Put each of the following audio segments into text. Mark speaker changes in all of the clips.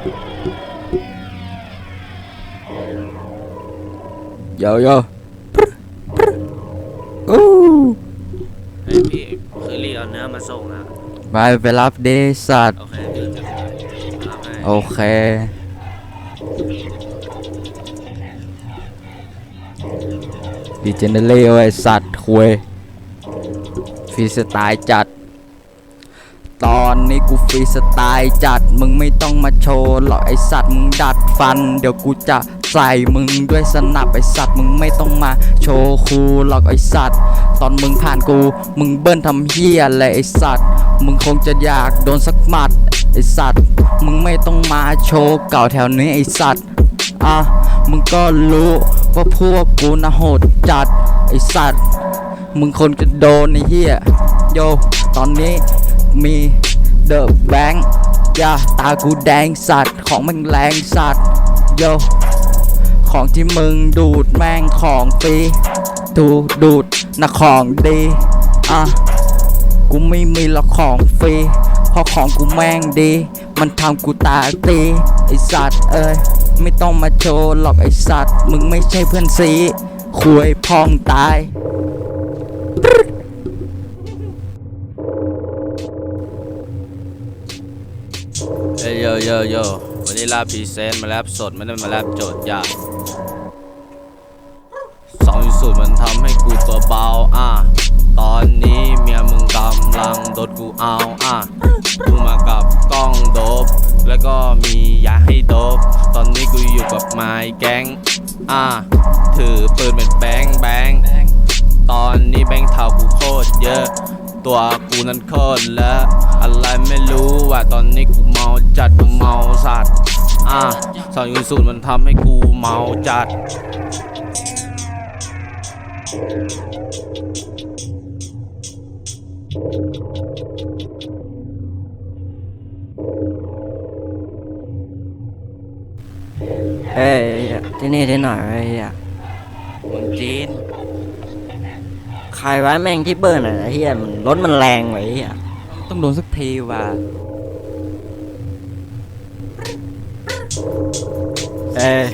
Speaker 1: โยโย่อู้
Speaker 2: เฮ้ยพี่คือรีเอาเนื้อมาส่งอะ
Speaker 1: ไปไปรับเดสัตว์
Speaker 2: โอเคเดี๋ยวจะเอาให้
Speaker 1: โอเคดีเจเนเล่ไอ้สัตว์คุยฟรีสไตล์จัด ตอนนี้กูฟรีสไตล์จัดมึงไม่ต้องมาโชว์หรอกไอสัตว์มึงดัดฟัน เดี๋ยวกูจะใส่มึงด้วยสนับไอสัตว์มึงไม่ต้องมาโชว์คูหรอกไอสัตว์ ตอนมึงผ่านกู มึงเบิ้ลทำเฮียอะไรไอสัตว์ มึงคงจะอยากโดนสักหมัดไอสัตว์ มึงไม่ต้องมาโชว์เก่าแถวนี้ไอสัตว์อะมึงก็รู้ว่าพวกกูนะโหดจัดไอสัตว์ มึงคนจะโดนไอเฮียโยตอนนี้ มีเดอะแบงค์ยาตากูแดงสัตว์ของมึงแรงสัตว์โยของที่มึงดูดแม่งของฟรีดูดูดนะของดีอะกูไม่มีหรอกของฟรีเพราะของกูแม่งดี มันทำกูตาตีไอสัตว์เอ้ยไม่ต้องมาโชว์หรอกไอสัตว์ มึงไม่ใช่เพื่อนซีคุยพองตาย
Speaker 2: เฮ้ยโยโยโยวันนี้ลาพีเซนมาแรปสดไม่ได้มาแรปโจทย์ยากสองสูตรมันทำให้กูตัวเบาอะตอนนี้เมียมึงกำลังโดนกูเอาอะกูมากับกล้องโดบ แล้วก็มียาให้โดบ ตอนนี้กูอยู่กับไม้แก๊งอะถือปืนเป็นแบงแบงตอนนี้แบงเท่ากูโคตรเยอะ ตัวกูนั้นโคตรเลอ ตอนนี้กูเมาจัดกูเมาสัตว์อะสองยูสูตรมันทำให้กูเมาจัด
Speaker 3: เฮ้ยที่นี่ที่ไหนไอ้เหี้ย
Speaker 2: เมืองจีน
Speaker 3: ใครวะแม่งที่เบิร์นอะไอ้เหี้ยมันรถมันแรงไว้ไอ้เหี้ย
Speaker 1: ต้องโดนสักทีว่ะ
Speaker 3: เอ้ย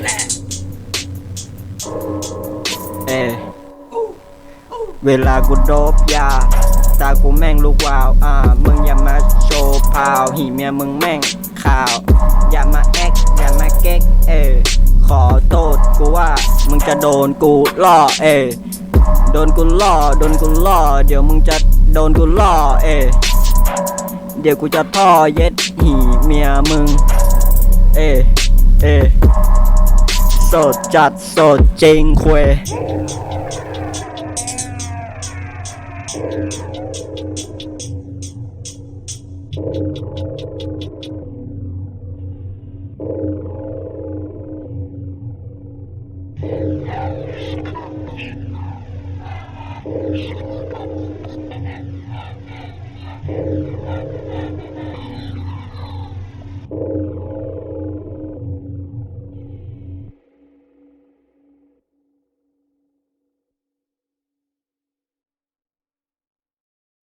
Speaker 3: เอ้ยเวลากูโดบยา ตากูแม่งลูกวาว อ่า มึงอย่ามาโชว์พาว หีเมียมึงแม่งข่าว อย่ามาแอกอย่ามาเก๊ก เอ้ยขอโทษกูว่า มึงจะโดนกูล่อ เอ้ยโดนกูล่อ โดนกูล่อ เดี๋ยวมึงจะโดนกูล่อ เอ้ยเดี๋ยวกูจะท่อเย็ดหีเมียมึง เอ้ยเอ้ยโสด